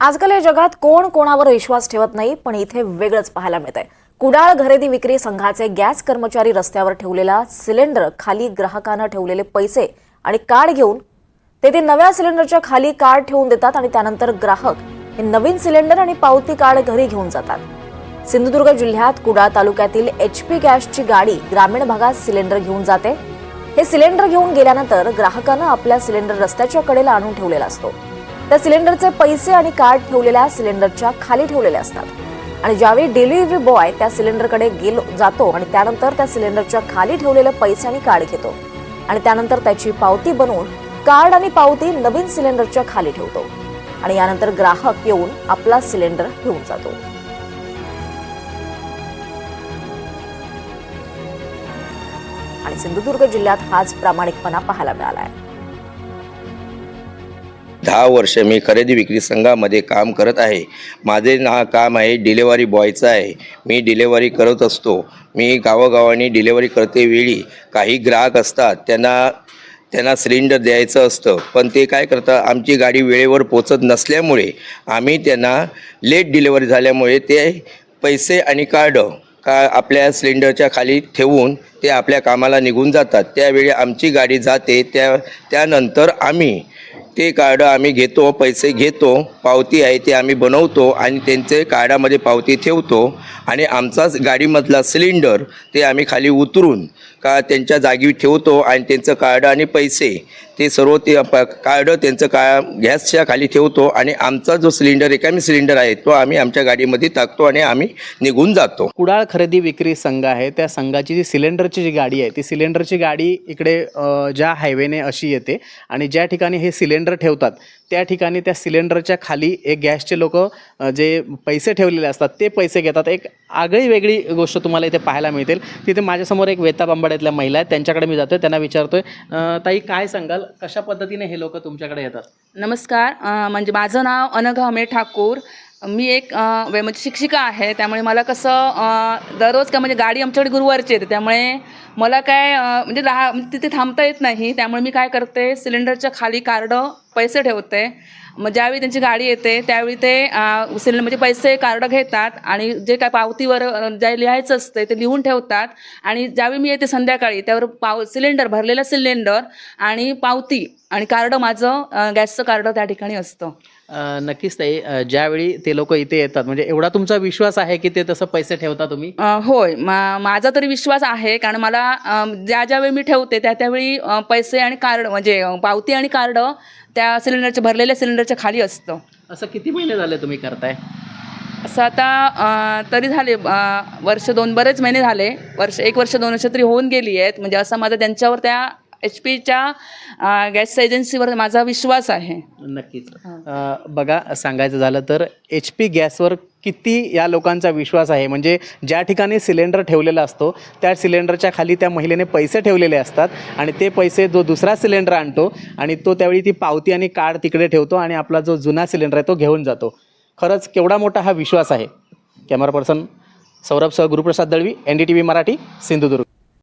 आजकाल या जगात कोण कोणावर विश्वास ठेवत नाही पण इथे वेगळंच पाहायला मिळतंय. कुडाळ खरेदी विक्री संघाचे गॅस कर्मचारी रस्त्यावर ठेवलेला सिलेंडर खाली ग्राहकानं ठेवलेले पैसे आणि कार्ड घेऊन ते ते नव्या सिलेंडरच्या खाली कार्ड ठेवून देतात आणि त्यानंतर ग्राहक हे नवीन सिलेंडर आणि पावती कार्ड घरी घेऊन जातात. सिंधुदुर्ग जिल्ह्यात कुडाळ तालुक्यातील एच पी गॅसची गाडी ग्रामीण भागात सिलेंडर घेऊन जाते. हे सिलेंडर घेऊन गेल्यानंतर ग्राहकानं आपल्या सिलेंडर रस्त्याच्या कडेला आणून ठेवलेला असतो. त्या सिलेंडरचे पैसे आणि कार्ड ठेवलेल्या सिलेंडरच्या खाली ठेवलेले असतात. आणि ज्यावेळी डिलिव्हरी बॉय त्या सिलेंडरकडे गेलो जातो आणि त्यानंतर त्या सिलेंडरच्या खाली ठेवलेले पैसे आणि कार्ड घेतो. आणि त्यानंतर त्याची पावती बनवून कार्ड आणि पावती नवीन सिलेंडरच्या खाली ठेवतो. आणि यानंतर ग्राहक येऊन आपला सिलेंडर घेऊन जातो. आणि सिंधुदुर्ग जिल्ह्यात हाच प्रामाणिकपणा पाहायला मिळाला आहे दहा वर्ष मी खरेदी विक्री संघामध्ये काम करत आहे. माझे ना काम आहे डिलेवरी बॉयचं आहे. मी डिलेवरी करत असतो. मी गावोगावानी डिलेवरी करते वेळी काही ग्राहक असतात त्यांना त्यांना सिलेंडर द्यायचं असतं. पण ते काय करतात आमची गाडी वेळेवर पोचत नसल्यामुळे आम्ही त्यांना लेट डिलेवरी झाल्यामुळे ते पैसे आणि कार्ड का आपल्या सिलेंडरच्या खाली ठेवून ते आपल्या कामाला निघून जातात. त्यावेळी आमची गाडी जाते. त्या त्यानंतर आम्ही ते कार्ड आम्ही घेतो पैसे घेतो पावती आहे ते आम्ही बनवतो आणि त्यांचे कार्डामध्ये पावती ठेवतो. आणि आमचाच गाडीमधला सिलेंडर ते आम्ही खाली उतरून का त्यांच्या जागी ठेवतो आणि त्यांचं कार्ड आणि पैसे ते सर्व ते कार्ड त्यांचं का गॅसच्या खाली ठेवतो आणि आमचा जो सिलेंडर रिकामी सिलेंडर आहे तो आम्ही आमच्या गाडीमध्ये टाकतो आणि आम्ही निघून जातो. कुडाळ खरेदी विक्री संघ आहे त्या संघाची जी सिलेंडरची जी गाडी आहे ती सिलेंडरची गाडी इकडे ज्या हायवेने अशी येते आणि ज्या ठिकाणी हे सिलेंडर ठेवतात त्या ठिकाणी त्या सिलेंडरच्या खाली एक गॅसचे लोक जे पैसे ठेवलेले असतात ते पैसे घेतात. एक आगळी वेगळी गोष्ट तुम्हाला इथे पाहायला मिळतील. तिथे माझ्यासमोर एक वेता बांबाड्यातल्या महिला आहेत त्यांच्याकडे मी जातोय त्यांना विचारतोय. ताई काय सांगाल? कशा पद्धतीने हे लोक तुमच्याकडे येतात? नमस्कार. म्हणजे माझं नाव अनघा अमे ठाकूर. मी एक म्हणजे शिक्षिका आहे त्यामुळे मला कसं दररोज का म्हणजे गाडी आमच्याकडे गुरुवारची येते त्यामुळे मला काय म्हणजे राहा म्हणजे तिथे थांबता येत नाही त्यामुळे मी काय करते सिलेंडरच्या खाली कार्ड पैसे ठेवते. मग ज्यावेळी त्यांची गाडी येते त्यावेळी ते सिलेंडर म्हणजे पैसे कार्ड घेतात आणि जे काय पावतीवर जे लिहायचं असतं ते लिहून ठेवतात. आणि ज्यावेळी मी येते संध्याकाळी त्यावर पाव सिलेंडर भरलेलं सिलेंडर आणि पावती आणि कार्ड माझं गॅसचं कार्ड त्या ठिकाणी असतं. नक्कीच ताई. ज्यावेळी ते लोक इथे येतात म्हणजे एवढा तुमचा विश्वास आहे की ते तसं पैसे ठेवता तुम्ही? होय. मा माझा तरी विश्वास आहे कारण मला ज्या ज्यावेळी मी ठेवते त्या त्यावेळी पैसे आणि कार्ड म्हणजे पावती आणि कार्ड त्या सिलेंडरच्या भरलेल्या सिलेंडरच्या खाली असतं. असं किती महिने झाले तुम्ही करताय? असं आता अ, तरी झाले अ, वर्ष दोन बरेच महिने झाले. वर्ष एक वर्ष दोन वर्ष तरी होऊन गेली आहेत. म्हणजे असा माझा त्यांच्यावर त्या एच पीच्या गॅस एजन्सीवर माझा विश्वास आहे. नक्कीच. अ, बघा सांगायचं झालं तर एच पी गॅसवर किती या लोकांचा विश्वास आहे? म्हणजे ज्या ठिकाणी सिलेंडर ठेवलेला असतो त्या सिलेंडरच्या खाली त्या महिलेने पैसे ठेवलेले असतात आणि ते पैसे जो दुसरा सिलेंडर आणतो आणि तो त्यावेळी ती पावती आणि कार्ड तिकडे ठेवतो आणि आपला जो जुना सिलेंडर आहे तो घेऊन जातो. खरंच केवढा मोठा हा विश्वास आहे? कॅमेरा पर्सन सौरभ सह Guruprasad Dalvi N D T V Marathi Sindhudurg.